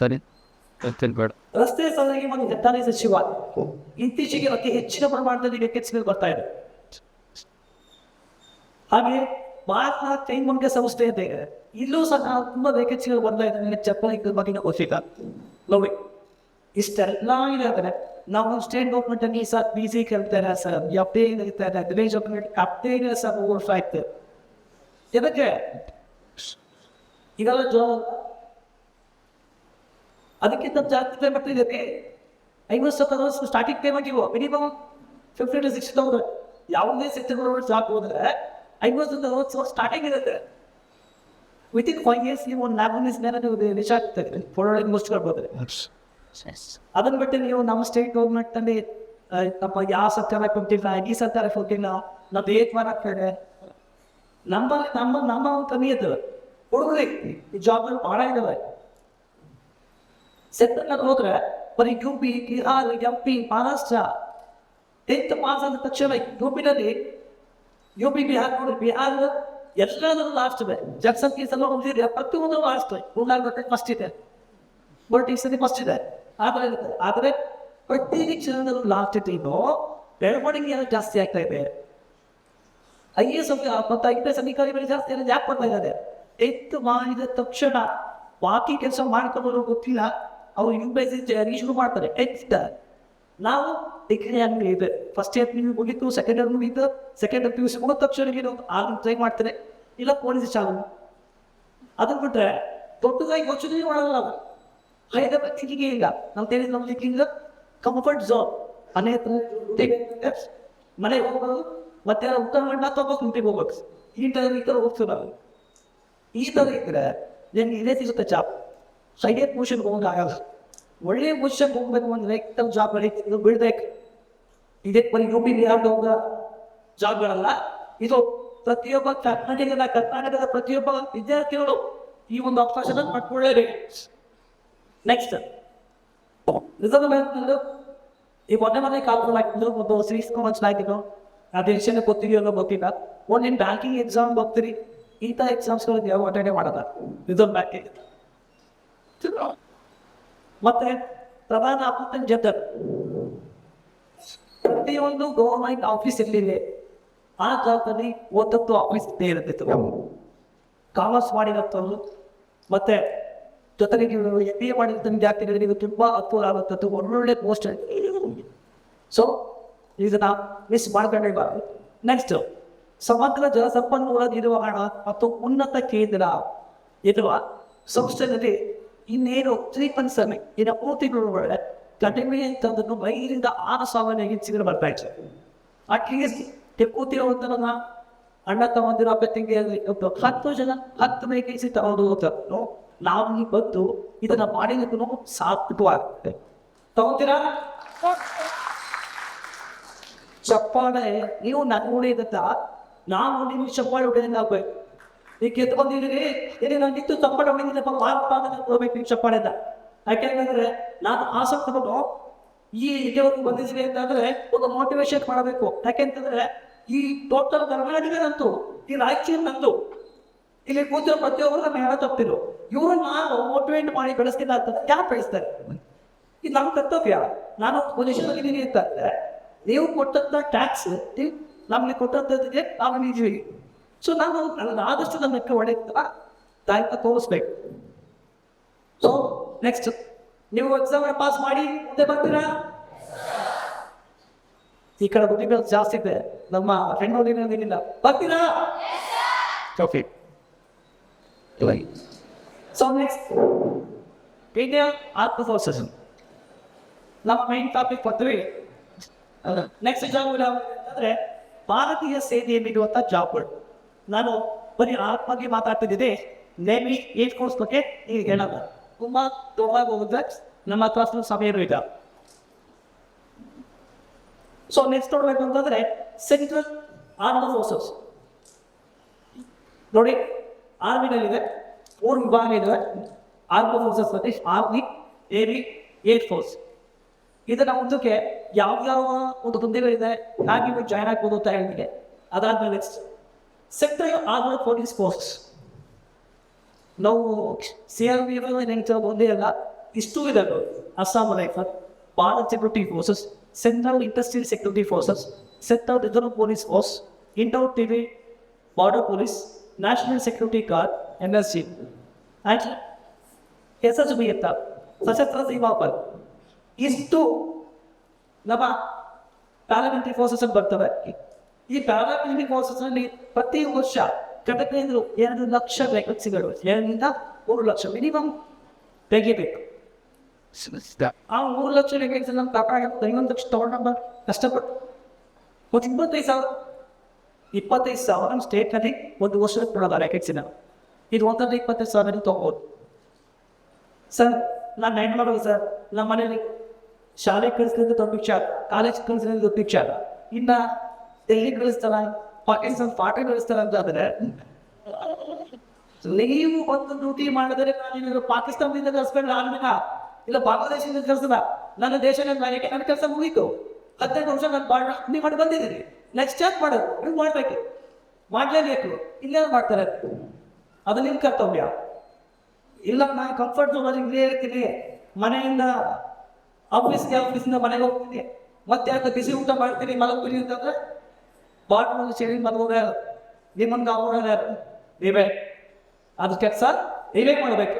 ಸರಿ ಬೇಡ ರಸ್ತೆ ಸಾರಿಗೆ ಮತ್ತು ಹೆದ್ದಾರಿ ಸಚಿವ. ಇತ್ತೀಚೆಗೆ ಅತಿ ಹೆಚ್ಚಿನ ಪ್ರಮಾಣದಲ್ಲಿ ವೇಕೆನ್ಸಿಗಳು ಬರ್ತಾ ಇದೆ. ಹಾಗೆ ಭಾರತ ಕೈಮಗ್ಗ ಸಂಸ್ಥೆ ಇದೆ. ಇಲ್ಲೂ ಸಹ ತುಂಬಾ ವೇಕೆನ್ಸಿಗಳು ಬರ್ತಾ ಇದೆ. ಚಪ್ಪಲಿ ಬಗ್ಗೆ ಗೊತ್ತಿಲ್ಲ ನೋಡಿ ಇಷ್ಟೆಲ್ಲ ಇದೆ ನಾವು ಸ್ಟೇಟ್ ಗೌರ್ಮೆಂಟ್ ಅಲ್ಲಿ ಸರ್. ಬಿ ಸಿ ಕೇಳ್ತಾರೆ ಸರ್ ಅಪ್ಡೇಟ್ ಇರ್ತಾರೆ ವಿಲೇಜ್ ಅಪ್ಡೇಟ್ ಸರ್ ಓವರ್ ಆಯ್ತು. ಇದಕ್ಕೆ ಇದೆಲ್ಲ ಜಾಬ್ ಅದಕ್ಕಿಂತ ಜಾಸ್ತಿ ಪೇಮೆಂಟ್ ಇದೆ ಐವತ್ತು ಸಾವಿರ ಸ್ಟಾರ್ಟಿಂಗ್ ಪೇಮೆಂಟ್ ಇವು minimum fifty to sixty thousand ಯಾವುದೇ ಸೆಕ್ಟರ್ ಜಾಬ್ ಹೋದ್ರೆ ಐವತ್ತು ಅರವತ್ತು ಸಾವಿರ ಸ್ಟಾರ್ಟಿಂಗ್ ಇರುತ್ತೆ. ವಿತ್ ಇನ್ ಫೈವ್ ಇಯರ್ಸ್ ನೀವು ಒಂದು ಲ್ಯಾಬ್ ಮೇಲೆ ನೀವು ನಿಜ ಆಗ್ತದೆ ಫೋಟೋ ಮುಗಿಸ್ಕೊಳ್ಬೋದು ಅದನ್ನ ಬಿಟ್ಟು ನೀವು ನಮ್ಮ ಸ್ಟೇಟ್ ಗೌರ್ಮೆಂಟ್ ಅಲ್ಲಿ ನಮ್ಮ ಯಾವ ಸರ್ಕಾರ ಕೊಟ್ಟಿಲ್ಲ ಈ ಸರ್ಕಾರ ಕೊಟ್ಟಿಲ್ಲ ನಾವು ಏಟ್ ಮಾಡಾಕ್ತಾರೆ ನಮ್ಮ ನಮ್ಮ ನಮ್ಮ ಒಂದು ಕಮ್ಮಿ ಇದ್ದವೆ. ಹುಡುಗರಿ ಈ ಜಾಬ್ಗಳು ಭಾಳ ಇದಾವೆ ಸೆಂಟ್ರಲ್ ಹೋದ್ರೆ ಬರೀ U P Bihar M P Maharashtra tenth pass ಆದ ತಕ್ಷಣ ಯು ಪಿನಲ್ಲಿ ಯು ಪಿ ಬಿಹಾರ್ ನೋಡಿ ಬಿಹಾರ್ ಎಲ್ಲದೂ ಲಾಸ್ಟ್ ಇದೆ ಜನಸಂಖ್ಯೆ ಸಲ ಹೋಗಿದ್ರೆ ಪ್ರತಿಯೊಂದು ಲಾಸ್ಟ್ ಮೂರ್ನಾಲ್ಕು ಫಸ್ಟ್ ಇದೆ ಪೊಲಿಟಿಕ್ಸ್ ಫಸ್ಟ್ ಇದೆ ಆದರೆ ಆದರೆ ಪ್ರತಿ ಕ್ಷಣದಲ್ಲೂ ಲಾಸ್ಟ್ ಟೈಮು ಬೆಳವಣಿಗೆ ಎಲ್ಲ ಜಾಸ್ತಿ ಆಗ್ತಾ ಇದೆ ಐ ಎಸ್ ಮತ್ತು ಐ ಪಿ ಎಸ್ ಅಧಿಕಾರಿಗಳು ಜಾಸ್ತಿ ಎಲ್ಲ ಯಾಕೆ ಬರ್ತಾ ಇದ್ದಾರೆ ಟೆಂತ್ ಮಾಡಿದ ತಕ್ಷಣ ಬಾಕಿ ಕೆಲಸ ಮಾಡ್ಕೊಂಡು ಗೊತ್ತಿಲ್ಲ ಅವ್ರು ಜರ್ನಿ ಶುರು ಮಾಡ್ತಾರೆ. ಎಕ್ಸ್ಟ್ ನಾವು ಡಿಗ್ರಿ ಆಗಲಿ ಇದೆ ಫಸ್ಟ್ ಇಯರ್ ನೀವು ಮುಗಿತು ಸೆಕೆಂಡ್ ಇಯರ್ ಮುಗಿತು second year P U C ಮುಗಿದ ತಕ್ಷಣ ಆಗ ಟ್ರೈ ಮಾಡ್ತಾರೆ ಇಲ್ಲ ಪೊಲೀಸ್ ಚಾಲು ಅದನ್ನ ಬಿಟ್ಟರೆ ದೊಡ್ಡದಾಗಿ ಯೋಚನೆ ಮಾಡಲ್ಲ ನಾವು. ಹೈದರಾಬಾದ್ ಥಿಂಕಿಂಗ್ ಇಲ್ಲ. ನಾವು ತಿಳಿದ ನಮ್ಮ ಥಿಂಕಿಂಗ್ ಕಂಫರ್ಟ್ ಝೋನ್ ಮನೆ ಹತ್ರ. ಮನೆಗೆ ಹೋಗೋದು ಮತ್ತೆ ಊಟ ಮಾಡಿ ತಗೋಬೇಕು ಮುಟ್ಟಿಗೆ ಹೋಗ್ಬೇಕು. ಈ ಥರ ಈ ಥರ ಹೋಗ್ತೀವಿ ನಾವು. ಈ ಥರ ಇದ್ರೆ ನಿಮ್ಗೆ ಇದೇ ಸಿಗುತ್ತೆ ಜಾಬ್ ಸೈಡೇ ಪೊಸಿಷನ್ಗೆ ಹೋಗೋದು ಆಗಲ್ಲ ಒಳ್ಳೆಯ ಪೊಸಿಷನ್ಗೆ ಹೋಗ್ಬೇಕು ಅಂದ್ರೆ ಎಕ್ಟಮ್ ಜಾಬ್ ಇದು ಬಿಡ್ಬೇಕು ಇದೇ ಬರೀ ಯು ಪಿ ಬಿಹಾರ್ ಹೋಗ ಜಾಬ್ಗಳಲ್ಲ ಇದು ಪ್ರತಿಯೊಬ್ಬ ಕರ್ನಾಟಕದ ಕರ್ನಾಟಕದ ಪ್ರತಿಯೊಬ್ಬ ವಿದ್ಯಾರ್ಥಿಗಳು ಈ ಒಂದು ಅವಕಾಶನ ಪಡ್ಕೊಳ್ಳೇಬೇಕು. ನೆಕ್ಸ್ಟ್ ರಿಸರ್ವ್ ಬ್ಯಾಂಕ್ನಲ್ಲೂ ಈ ಮೊನ್ನೆ ಮೊನ್ನೆ ಕಾಲ್ಫಲ್ ಹಾಕಿದ್ರು. ಒಂದು ಸೀರೀಸ್ ಕಾಮನ್ಸ್ ಹಾಕಿದ್ರು ಅದು ಎಷ್ಟು ಗೊತ್ತಿದೆಯೋ ಅನ್ನೋ ಗೊತ್ತಿಲ್ಲ. ಒಂದೇನು ಬ್ಯಾಂಕಿಂಗ್ ಎಕ್ಸಾಮ್ ಹೋಗ್ತೀರಿ ಇಂಥ ಎಕ್ಸಾಮ್ಸ್ಗಳಿಗೆ ಯಾವ ಅಟೆಂಡೇ ಮಾಡಲ್ಲ? ರಿಸರ್ವ್ ಬ್ಯಾಂಕಿಂಗ್ ಮತ್ತೆ ಪ್ರಧಾನ ಅಕೌಂಟೆಂಟ್ ಜನರಲ್ ಪ್ರತಿಯೊಂದು ಗವರ್ಮೆಂಟ್ ಆಫೀಸ್ ಇಲ್ಲಿದೆ. ಆ ಕಾಲದಲ್ಲಿ ಒಂದೊಂದು ಆಫೀಸ್ ಇದ್ದೇ ಇರುತ್ತಿತ್ತು ಕಾಮರ್ಸ್ ಮಾಡಿರತ್ತವರು ಮತ್ತೆ ಜೊತೆಗೆ ನೀವು ಎಂ ಬಿ ಎ ಮಾಡಿದಂಥ ವಿದ್ಯಾರ್ಥಿಗಳಿಗೆ ನೀವು ತುಂಬ ಅನುಕೂಲ ಆಗುತ್ತದೆ ಒಳ್ಳೊಳ್ಳೆ ಪೋಸ್ಟ್ ಸೊ ಇದನ್ನ ಮಿಸ್ ಮಾಡ್ಕೊಂಡಿರಬಾರ್ದು ನೆಕ್ಸ್ಟ್ ಸಮಗ್ರ ಜಲಸಂಪನ್ಮೂಲ ನಿರ್ವಹಣಾ ಮತ್ತು ಉನ್ನತ ಕೇಂದ್ರ ಇರುವ ಸಂಸ್ಥೆಯಲ್ಲಿ ಇನ್ನೇನು ಪಂಚ ಸೆವೆನ್ ಇನ್ನು ಮೂರು ತಿಂಗಳ ಕಡಿಮೆ ಅಂತಂದನ್ನು ಐದರಿಂದ ಆರು ಸಾವಿರ ಹೆಚ್ಚಿದ್ರೆ ಬರ್ತಾ ಇತ್ತು. ಅಟ್ಲೀಸ್ಟ್ ತೆಕ್ಕೂತಿರುವಂತಹ ಅಣ್ಣ ತಗೊಂಡಿರೋ ಅಭ್ಯರ್ಥಿಗೆ ಹತ್ತು ಜನ ಹತ್ತು ವೇಕೆನ್ಸಿ ತಗೊಂಡು ಹೋಗ್ತಾರೆ ನಾವು ಇಲ್ಲಿ ಬಂದು ಇದನ್ನ ಮಾಡಿದಕ್ಕೂ ಆಗುತ್ತೆ ತಗೋತೀರಾ? ಚಪ್ಪಾಳೆ, ನೀವು ನನ್ನ ಉಳಿದಂತ ನಾವು ನಿಮ್ಗೆ ಚಪ್ಪಾಳೆ ಹೊಡೆದಂಗೆ ಆಗ್ಬೇಕು ಈಗ ಬಂದಿದ್ದೀರಿ. ಇಲ್ಲಿ ನಾನು ನಿಂತು ಚಪ್ಪಾಳೆ ಹೊಡಿದ್ದೀನಪ್ಪ ಮಾರಪ್ಪ ಅಂತ ಹೋಗ್ಬೇಕು ನೀವು ಚಪ್ಪಾಳೆದ ಯಾಕೆಂದ್ರೆ ನಾನು ಆಸಕ್ತಿ ಬಂದು ಈ ಇಲ್ಲಿವರೆಗೂ ಬಂದಿದ್ದೀನಿ ಅಂತಂದ್ರೆ ಒಂದು ಮೋಟಿವೇಶನ್ ಮಾಡಬೇಕು. ಯಾಕೆಂತಂದ್ರೆ ಈ ಟೋಟಲ್ ಕರ್ನಾಟಕ ನಂತು ಈ ರಾಯಚೂರು ನಂದು ಇಲ್ಲಿ ಕೂತಿರೋ ಪ್ರತಿಯೊಬ್ಬರು ನಮ್ಮ ಹೇಳ ತಪ್ಪಿರು ಇವರು ನಾನು ಮೋಟಿವೇಟ್ ಮಾಡಿ ಬೆಳೆಸ್ತಿಲ್ಲ ಅಂತಂದ್ರೆ ಯಾರು ಬೆಳೆಸ್ತಾರೆ? ಇದು ನಮ್ಮ ಕರ್ತವ್ಯ. ನಾನು ಪೊಸಿಷನ್ ಆಗಿದ್ದೀನಿ ಅಂತಂದ್ರೆ, ನೀವು ಕೊಟ್ಟಂತ ಟ್ಯಾಕ್ಸ್ ನಮಗೆ ಕೊಟ್ಟಂತದ್ದಿಗೆ ನಾವು ನಿಜೀವಿ ಸೊ ನಾನು ನನ್ನ ಆದಷ್ಟು ನನ್ನ ಲೆಕ್ಕ ಹೊಡೆಯುತ್ತಲ್ಲ ದಾಯಕ ತೋರಿಸ್ಬೇಕು. ಸೊ ನೆಕ್ಸ್ಟ್ ನೀವು ಎಕ್ಸಾಮ್ ಪಾಸ್ ಮಾಡಿ ಮುಂದೆ ಬರ್ತೀರಾ? ಈ ಕಡೆ ಬುದ್ಧಿಗಳು ಜಾಸ್ತಿ ಇದೆ. ನಮ್ಮ ಫ್ರೆಂಡ್ ಏನಿಲ್ಲ ಬರ್ತೀರಾ? ಓಕೆ ಸೊ ನೆಕ್ಸ್ಟ್ ಇಂಡಿಯಾ ಆತ್ಮ ಫೋರ್ಸಸ್ ನಮ್ಮ ಮೈನ್ ಟಾಪಿಕ್ ಬರ್ತೀವಿ ನೆಕ್ಸ್ಟ್ ಜಾಬ್ ಅಂದರೆ ಭಾರತೀಯ ಸೇನೆಯಲ್ಲಿರುವಂಥ ಜಾಬ್ಗಳು ನಾನು ಬರೀ ಆತ್ಮಗೆ ಮಾತಾಡ್ತಿದ್ದೆ ನೇಮಿ ಏಟ್ ಕೋರ್ಸ್ ಬಗ್ಗೆ ಈಗ ಹೇಳಲ್ಲ. ತುಂಬ ತುಂಬ ಹೋಗುತ್ತೆ ನಮ್ಮ ಹತ್ರ ಅಷ್ಟು ಸಮಯ ಇಲ್ಲ. ಸೊ ನೆಕ್ಸ್ಟ್ ನೋಡ್ಬೇಕು ಅಂತಂದ್ರೆ ಸೆಂಟ್ರಲ್ ಆರ್ಮ್ ಫೋರ್ಸಸ್ ನೋಡಿ ಆರ್ಮಿನಲ್ಲಿದೆ ಮೂರು ವಿಭಾಗ ಇದೆ ಆರ್ಮ್ ಫೋರ್ಸಸ್ ಅಲ್ಲಿ ಆರ್ಮಿ ಏರಿ ಏರ್ ಫೋರ್ಸ್ ಇದನ್ನ ಮುಂದಕ್ಕೆ ಯಾವ ಯಾವ ಒಂದು ತೊಂದರೆಗಳಿದೆ ಹಾಗೆ ನೀವು ಜಾಯ್ನ್ ಆಗ್ಬೋದು ಅಂತ ಹೇಳಿದೆ ಅದಾದ್ಮೇಲೆ next central armed police force ನಾವು ಸಿ ಆರ್ ಬಿ ನೆನ್ಸ ಒಂದೇ ಅಲ್ಲ, ಇಷ್ಟು ಇದಾವೆ Assam rifle Bharat security forces central industrial security forces central reserve police force Indo TV border police national security guard N S G and S S B ಅಂತ. ಸಶಸ್ತ್ರ ಸೀಮಾ ಬಲ್ ಇಷ್ಟು ನಮ್ಮ ಪ್ಯಾರಾಮಿಲಿಟರಿ ಫೋರ್ಸಸ್ ಬರ್ತವೆ. ಈ ಅಲ್ಲಿ ಪ್ರತಿ ವರ್ಷ ಘಟಕಗಳು ಎರಡು ಲಕ್ಷ ವೇಕೆನ್ಸಿಗಳು ಎರಡರಿಂದ ಮೂರು ಲಕ್ಷ ಮಿನಿಮಮ್ ತೆಗಿಬೇಕು. ಆ ಮೂರು ಲಕ್ಷ ವೇಕೆನ್ಸಿ ನಮ್ಮ ಕಾಪಾಡಕ್ಕೆ ಇನ್ನೊಂದು ಲಕ್ಷ ತಗೊಂಡ ಕಷ್ಟಪಟ್ಟು ಒಂದು ಇಪ್ಪತ್ತೈದು ಸಾವಿರ ಇಪ್ಪತ್ತೈದು ಸಾವಿರ ಸ್ಟೇಟ್ನಲ್ಲಿ ಒಂದು ವರ್ಷದ ಕೊಡೋದ ವೇಕೆನ್ಸಿನ ಇದು ಒಂದರಿಂದ ಇಪ್ಪತ್ತೈದು ಸಾವಿರ ತಗೋಬೋದು. ಸರ್ ನಾನು ನೈಟ್ ಮಾಡೋದು ಸರ್ ನಮ್ಮ ಮನೇಲಿ ಶಾಲೆ ಕಳಿಸ್ಲಿಕ್ಕೆ ದೊಡ್ಡ ವಿಚಾರ ಕಾಲೇಜ್ ಕಳಿಸ್ಲಿಕ್ಕೆ ದೊಡ್ಡ ವಿಚಾರ ಇನ್ನ ಡೆಲ್ಲಿ ಕಳಿಸ್ತಾರ ಪಾಕಿಸ್ತಾನ ಪಾಠ ಕಳಿಸ್ತಾರ ಅಂತ ಆದ್ರೆ, ನೀವು ಒಂದು ಡ್ಯೂಟಿ ಮಾಡಿದ್ರೆ ನಾನು ಪಾಕಿಸ್ತಾನದಿಂದ ಕಳಿಸ್ಕೊಂಡು ಆದ್ಮೇಲೆ ಇಲ್ಲ ಬಾಂಗ್ಲಾದೇಶದಿಂದ ಕಳಿಸದ ನನ್ನ ದೇಶ ನನಗೆ ನನ್ನ ಕೆಲಸ ಮುಗೀತು. ಹದಿನೈದು ವರ್ಷ ನಾನು ಬಾಳ ನೀವು ಮಾಡಿ ಬಂದಿದ್ದೀರಿ ನೆಕ್ಸ್ಟ್ ಚಾರ್ಜ್ ಮಾಡೋದು. ನೀವು ಮಾಡ್ಬೇಕು. ಮಾಡ್ಲೇಬೇಕು. ಇಲ್ಲೇ ಮಾಡ್ತಾರೆ? ಅದು ನಿಮ್ಮ ಕರ್ತವ್ಯ. ಇಲ್ಲ, ನಾನು ಕಂಫರ್ಟ್ ಝೋನ್ ಇಲ್ಲೇ ಇರ್ತೀನಿ. ಮನೆಯಿಂದ ಆಫೀಸ್ಗೆ ಆಫೀಸಿಂದ ಮನೆಗೆ ಹೋಗ್ತೀನಿ. ಮತ್ತೆ ಯಾಕೆ ಬಿಸಿ ಊಟ ಮಾಡ್ತೀನಿ ಮಲಗ್ತೀನಿ ಅಂತಂದ್ರೆ ಬಾಟ್ಲಲ್ಲಿ ಸೇರಿ ಮಲಗೋದು ನಿಮ್ಮಂಗೆ ಅವ್ರು ನೀವೇ. ಅದು ಕೆಲಸ ನೀವೇ ಮಾಡಬೇಕು.